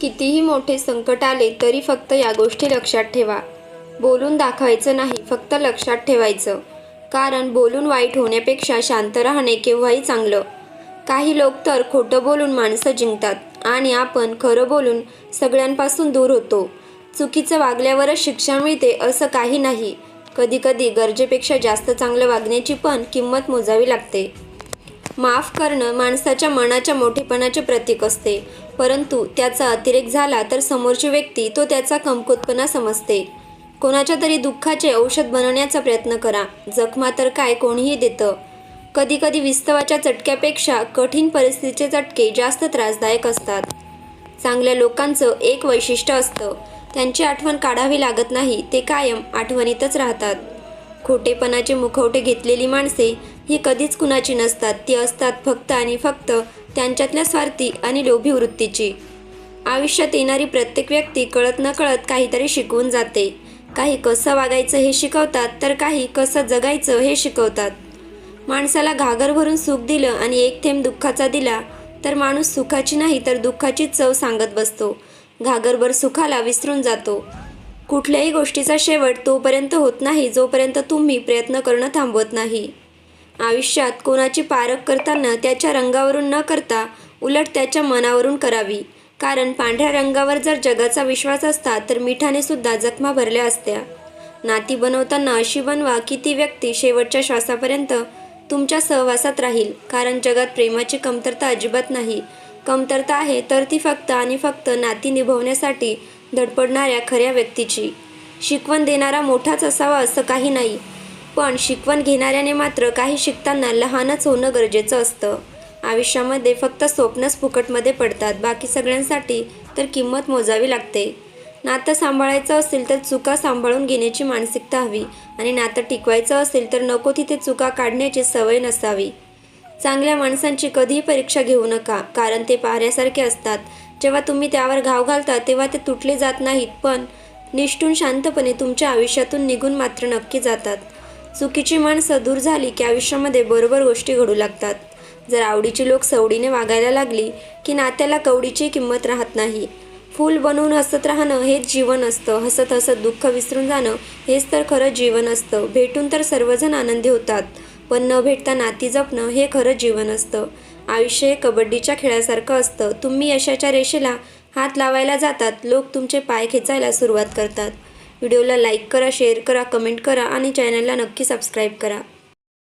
कितीही मोठे संकट आले तरी फक्त या गोष्टी लक्षात ठेवा. बोलून दाखवायचं नाही फक्त लक्षात ठेवायचं. कारण बोलून वाईट होण्यापेक्षा शांत राहणे केव्हाही चांगलं. काही लोक तर खोटं बोलून माणसं जिंकतात आणि आपण खरं बोलून सगळ्यांपासून दूर होतो. चुकीचं वागल्यावरच शिक्षा मिळते असं काही नाही. कधीकधी गरजेपेक्षा जास्त चांगलं वागण्याची पण किंमत मोजावी लागते. माफ करणं माणसाच्या मनाच्या मोठेपणाचे प्रतीक असते. परंतु त्याचा अतिरेक झाला तर समोरची व्यक्ती तो त्याचा कमकुतपणा समजते. कोणाच्या तरी दुःखाचे औषध बनवण्याचा प्रयत्न करा. जखमा तर काय कोणीही देतं. कधीकधी विस्तवाच्या चटक्यापेक्षा कठीण परिस्थितीचे चटके जास्त त्रासदायक असतात. चांगल्या लोकांचं एक वैशिष्ट्य असतं. त्यांची आठवण काढावी लागत नाही ते कायम आठवणीतच राहतात. खोटेपणाचे मुखवटे घेतलेली माणसे ही कधीच कुणाची नसतात. ती असतात फक्त आणि फक्त त्यांच्यातल्या स्वार्थी आणि लोभी वृत्तीची. आयुष्यात येणारी प्रत्येक व्यक्ती कळत न कळत काहीतरी शिकवून जाते. काही कसं वागायचं हे शिकवतात तर काही कसं जगायचं हे शिकवतात. माणसाला घागर भरून सुख दिलं आणि एक थेंब दुःखाचा दिला तर माणूस सुखाची नाही तर दुःखाची चव सांगत बसतो. घागरभर सुखाला विसरून जातो. कुठल्याही गोष्टीचा शेवट तोपर्यंत होत नाही जोपर्यंत तुम्ही प्रयत्न करणं थांबवत नाही. आयुष्यात कोणाची पारख करताना त्याच्या रंगावरून न करता उलट त्याच्या मनावरून करावी. कारण पांढऱ्या रंगावर जर जगाचा विश्वास असता तर मिठाने सुद्धा जखमा भरल्या असत्या. नाती बनवताना अशी बनवा की ती व्यक्ती शेवटच्या श्वासापर्यंत तुमच्या सहवासात राहील. कारण जगात प्रेमाची कमतरता अजिबात नाही. कमतरता आहे तर ती फक्त आणि फक्त नाती निभवण्यासाठी धडपडणाऱ्या खऱ्या व्यक्तीची. शिकवण देणारा मोठाच असावा असं काही नाही. पण शिकवण घेणाऱ्याने मात्र काही शिकताना लहानच होणं गरजेचं असतं. आयुष्यामध्ये फक्त स्वप्नच फुकटमध्ये पडतात. बाकी सगळ्यांसाठी तर किंमत मोजावी लागते. नातं सांभाळायचं असेल तर चुका सांभाळून घेण्याची मानसिकता हवी आणि नातं टिकवायचं असेल तर नको तिथे चुका काढण्याची सवय नसावी. चांगल्या माणसांची कधीही परीक्षा घेऊ नका कारण ते पाहण्यासारखे असतात. जेव्हा तुम्ही त्यावर घाव घालता तेव्हा ते तुटले जात नाहीत पण निष्ठून शांतपणे तुमच्या आयुष्यातून निघून मात्र नक्की जातात. चुकीची माणसं दूर झाली की आयुष्यामध्ये बरोबर गोष्टी घडू लागतात. जर आवडीची लोक सवडीने वागायला लागली की नात्याला कवडीची किंमत राहत नाही. फूल बनवून हसत राहणं हेच जीवन असतं. हसत हसत दुःख विसरून जाणं हेच तर खरं जीवन असतं. भेटून तर सर्वजण आनंदी होतात पण न भेटता नाती जपणं हे खरं जीवन असतं. आयुष्य हे कबड्डीच्या खेळासारखं असतं. तुम्ही यशाच्या रेषेला हात लावायला जातात. लोक तुमचे पाय खेचायला सुरुवात करतात. व्हिडिओला लाईक करा शेअर करा कमेंट करा आणि चॅनलला नक्की सबस्क्राईब करा.